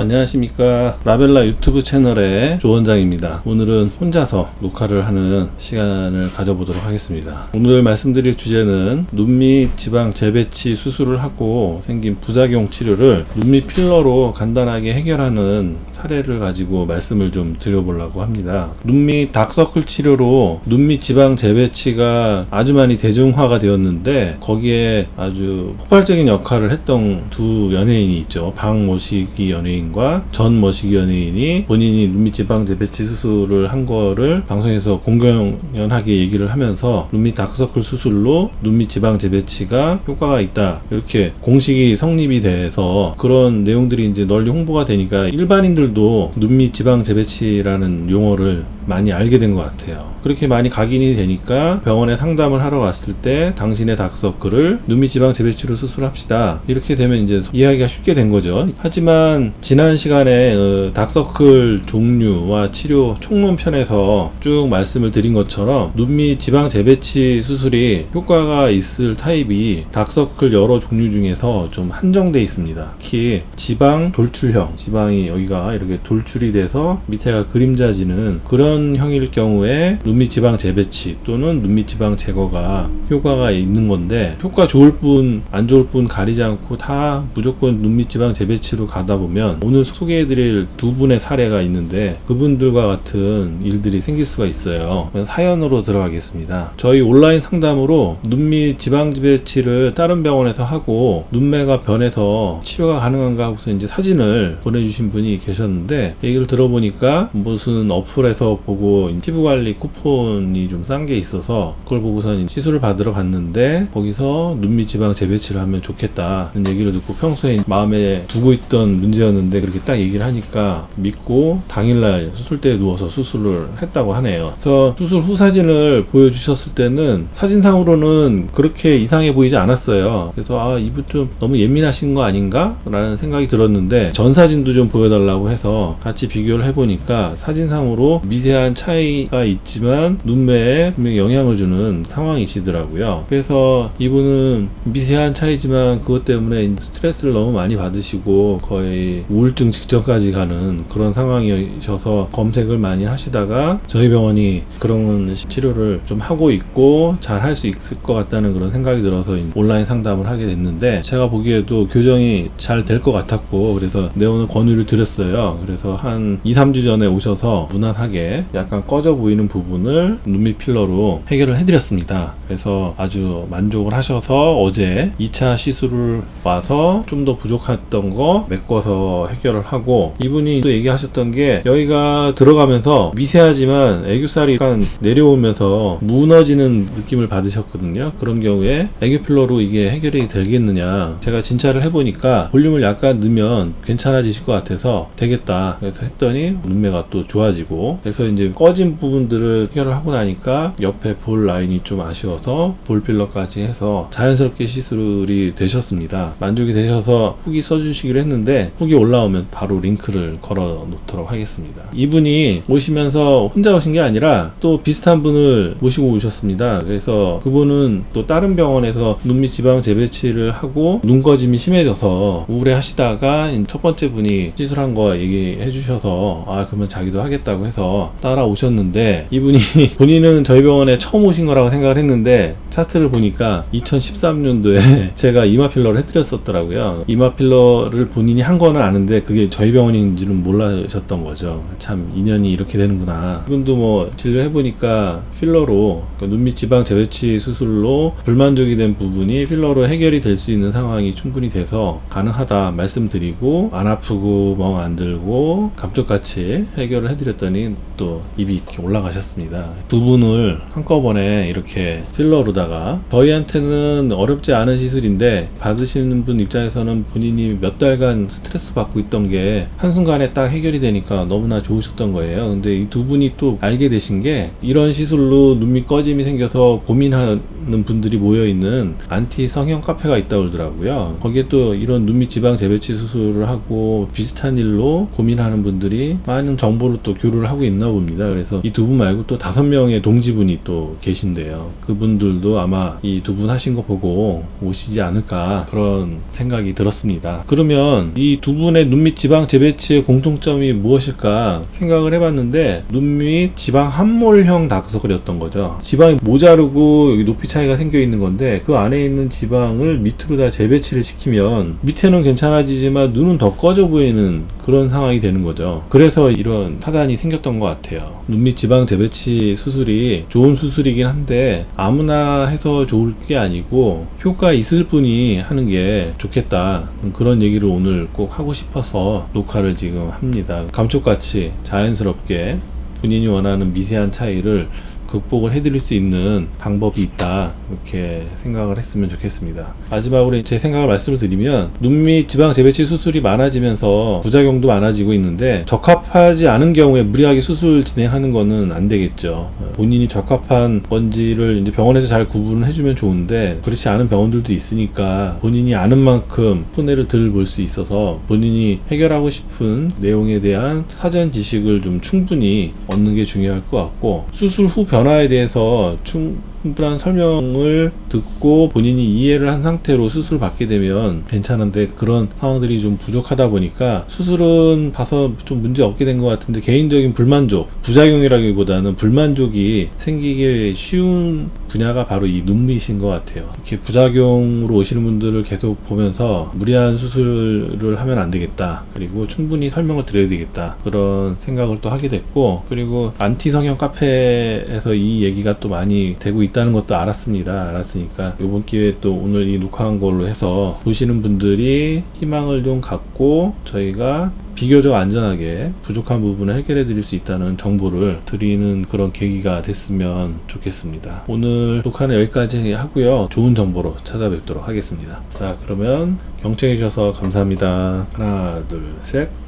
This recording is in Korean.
안녕하십니까. 라벨라 유튜브 채널의 조원장입니다. 오늘은 혼자서 녹화를 하는 시간을 가져보도록 하겠습니다. 오늘 말씀드릴 주제는 눈밑 지방 재배치 수술을 하고 생긴 부작용 치료를 눈밑 필러로 간단하게 해결하는 사례를 가지고 말씀을 좀 드려보려고 합니다. 눈밑 닥서클 치료로 눈밑 지방 재배치가 아주 많이 대중화가 되었는데 거기에 아주 폭발적인 역할을 했던 두 연예인이 있죠. 박 모시기 연예인과 전 모시기 연예인이 본인이 눈밑 지방 재배치 수술을 한 거를 방송에서 공공연하게 얘기를 하면서 눈밑 다크서클 수술로 눈밑 지방 재배치가 효과가 있다. 이렇게 공식이 성립이 돼서 그런 내용들이 이제 널리 홍보가 되니까 일반인들 도 눈밑 지방 재배치라는 용어를 많이 알게 된 것 같아요. 그렇게 많이 각인이 되니까 병원에 상담을 하러 갔을 때 당신의 다크서클을 눈밑 지방 재배치로 수술합시다. 이렇게 되면 이제 이해하기가 쉽게 된 거죠. 하지만 지난 시간에 어, 다크서클 종류와 치료 총론 편에서 쭉 말씀을 드린 것처럼 눈밑 지방 재배치 수술이 효과가 있을 타입이 다크서클 여러 종류 중에서 좀 한정돼 있습니다. 특히 지방 돌출형, 지방이 여기가 이렇게 돌출이 돼서 밑에가 그림자지는 그런 형일 경우에 눈밑 지방 재배치 또는 눈밑 지방 제거가 효과가 있는 건데 효과 좋을 뿐 안 좋을 뿐 가리지 않고 다 무조건 눈밑 지방 재배치로 가다 보면 오늘 소개해드릴 두 분의 사례가 있는데 그분들과 같은 일들이 생길 수가 있어요. 사연으로 들어가겠습니다. 저희 온라인 상담으로 눈밑 지방 재배치를 다른 병원에서 하고 눈매가 변해서 치료가 가능한가 하고서 이제 사진을 보내주신 분이 계셨는데 얘기를 들어보니까 무슨 어플에서 보고 피부 관리 쿠폰이 좀 싼 게 있어서 그걸 보고선 시술을 받으러 갔는데 거기서 눈밑 지방 재배치를 하면 좋겠다는 얘기를 듣고 평소에 마음에 두고 있던 문제였는데 그렇게 딱 얘기를 하니까 믿고 당일날 수술대에 누워서 수술을 했다고 하네요. 그래서 수술 후 사진을 보여주셨을 때는 사진상으로는 그렇게 이상해 보이지 않았어요. 그래서 아 이분 좀 너무 예민하신 거 아닌가? 라는 생각이 들었는데 전 사진도 좀 보여달라고 해서 같이 비교를 해보니까 사진상으로 미세 한 차이가 있지만 눈매에 분명히 영향을 주는 상황이시더라고요. 그래서 이분은 미세한 차이지만 그것 때문에 스트레스를 너무 많이 받으시고 거의 우울증 직전까지 가는 그런 상황이셔서 검색을 많이 하시다가 저희 병원이 그런 치료를 좀 하고 있고 잘 할 수 있을 것 같다는 그런 생각이 들어서 온라인 상담을 하게 됐는데 제가 보기에도 교정이 잘 될 것 같았고 그래서 내 오늘 권유를 드렸어요. 그래서 한 2, 3주 전에 오셔서 무난하 게 약간 꺼져 보이는 부분을 눈밑 필러로 해결을 해드렸습니다. 그래서 아주 만족을 하셔서 어제 2차 시술을 와서 좀 더 부족했던 거 메꿔서 해결을 하고 이분이 또 얘기하셨던 게 여기가 들어가면서 미세하지만 애교살이 약간 내려오면서 무너지는 느낌을 받으셨거든요. 그런 경우에 애교필러로 이게 해결이 되겠느냐 제가 진찰을 해보니까 볼륨을 약간 넣으면 괜찮아지실 것 같아서 되겠다 그래서 했더니 눈매가 또 좋아지고 그래서 이제 꺼진 부분들을 해결을 하고 나니까 옆에 볼 라인이 좀 아쉬워서 볼 필러까지 해서 자연스럽게 시술이 되셨습니다. 만족이 되셔서 후기 써주시기로 했는데 후기 올라오면 바로 링크를 걸어 놓도록 하겠습니다. 이분이 오시면서 혼자 오신 게 아니라 또 비슷한 분을 모시고 오셨습니다. 그래서 그분은 또 다른 병원에서 눈 밑 지방 재배치를 하고 눈꺼짐이 심해져서 우울해 하시다가 첫 번째 분이 시술한 거 얘기해 주셔서 아 그러면 자기도 하겠다고 해서 따라오셨는데 이분이 본인은 저희 병원에 처음 오신 거라고 생각을 했는데 차트를 보니까 2013년도에 제가 이마 필러를 해드렸었더라고요. 이마 필러를 본인이 한 거는 아는데 그게 저희 병원인지는 몰라셨던 거죠. 참 인연이 이렇게 되는구나. 이분도 뭐 진료해보니까 필러로 그러니까 눈밑 지방 재배치 수술로 불만족이 된 부분이 필러로 해결이 될 수 있는 상황이 충분히 돼서 가능하다 말씀드리고 안 아프고 멍 안 들고 감쪽같이 해결을 해드렸더니 또 입이 이렇게 올라가셨습니다. 두 분을 한꺼번에 이렇게 필러로다가 저희한테는 어렵지 않은 시술인데 받으시는 분 입장에서는 본인이 몇 달간 스트레스 받고 있던 게 한순간에 딱 해결이 되니까 너무나 좋으셨던 거예요. 근데 이 두 분이 또 알게 되신 게 이런 시술로 눈밑 꺼짐이 생겨서 고민하는 분들이 모여 있는 안티 성형 카페가 있다고 그러더라고요. 거기에 또 이런 눈밑 지방 재배치 수술을 하고 비슷한 일로 고민하는 분들이 많은 정보를 또 교류를 하고 있나 봅니다. 그래서 이 두 분 말고 또 다섯 명의 동지분이 또 계신데요. 그분들도 아마 이 두 분 하신 거 보고 오시지 않을까 그런 생각이 들었습니다. 그러면 이 두 분의 눈밑 지방 재배치의 공통점이 무엇일까 생각을 해봤는데 눈밑 지방 함몰형 다크서클이었던 거죠. 지방이 모자르고 여기 높이 차이가 생겨 있는 건데 그 안에 있는 지방을 밑으로 다 재배치를 시키면 밑에는 괜찮아지지만 눈은 더 꺼져 보이는 그런 상황이 되는 거죠. 그래서 이런 사단이 생겼던 것 같아요. 눈밑 지방 재배치 수술이 좋은 수술이긴 한데 아무나 해서 좋을 게 아니고 효과 있을 분이 하는 게 좋겠다. 그런 얘기를 오늘 꼭 하고 싶어서 녹화를 지금 합니다. 감쪽같이 자연스럽게 본인이 원하는 미세한 차이를 극복을 해드릴 수 있는 방법이 있다. 이렇게 생각을 했으면 좋겠습니다. 마지막으로 제 생각을 말씀을 드리면 눈 밑 지방 재배치 수술이 많아지면서 부작용도 많아지고 있는데 적합하지 않은 경우에 무리하게 수술 진행하는 거는 안 되겠죠. 본인이 적합한 건지를 이제 병원에서 잘 구분을 해주면 좋은데 그렇지 않은 병원들도 있으니까 본인이 아는 만큼 손해를 덜 볼 수 있어서 본인이 해결하고 싶은 내용에 대한 사전 지식을 좀 충분히 얻는 게 중요할 것 같고 수술 후 변화에 대해서 충 분한 설명을 듣고 본인이 이해를 한 상태로 수술을 받게 되면 괜찮은데 그런 상황들이 좀 부족하다 보니까 수술은 봐서 좀 문제 없게 된 것 같은데 개인적인 불만족 부작용이라기보다는 불만족이 생기기 쉬운 분야가 바로 이 눈밑인 것 같아요. 이렇게 부작용으로 오시는 분들을 계속 보면서 무리한 수술을 하면 안 되겠다. 그리고 충분히 설명을 드려야 되겠다. 그런 생각을 또 하게 됐고 그리고 안티 성형 카페에서 이 얘기가 또 많이 되고 있다는 것도 알았습니다 알았으니까 이번 기회에 또 오늘 이 녹화한 걸로 해서 보시는 분들이 희망을 좀 갖고 저희가 비교적 안전하게 부족한 부분을 해결해 드릴 수 있다는 정보를 드리는 그런 계기가 됐으면 좋겠습니다. 오늘 녹화는 여기까지 하고요. 좋은 정보로 찾아뵙도록 하겠습니다. 자, 그러면 경청해 주셔서 감사합니다. 하나, 둘, 셋.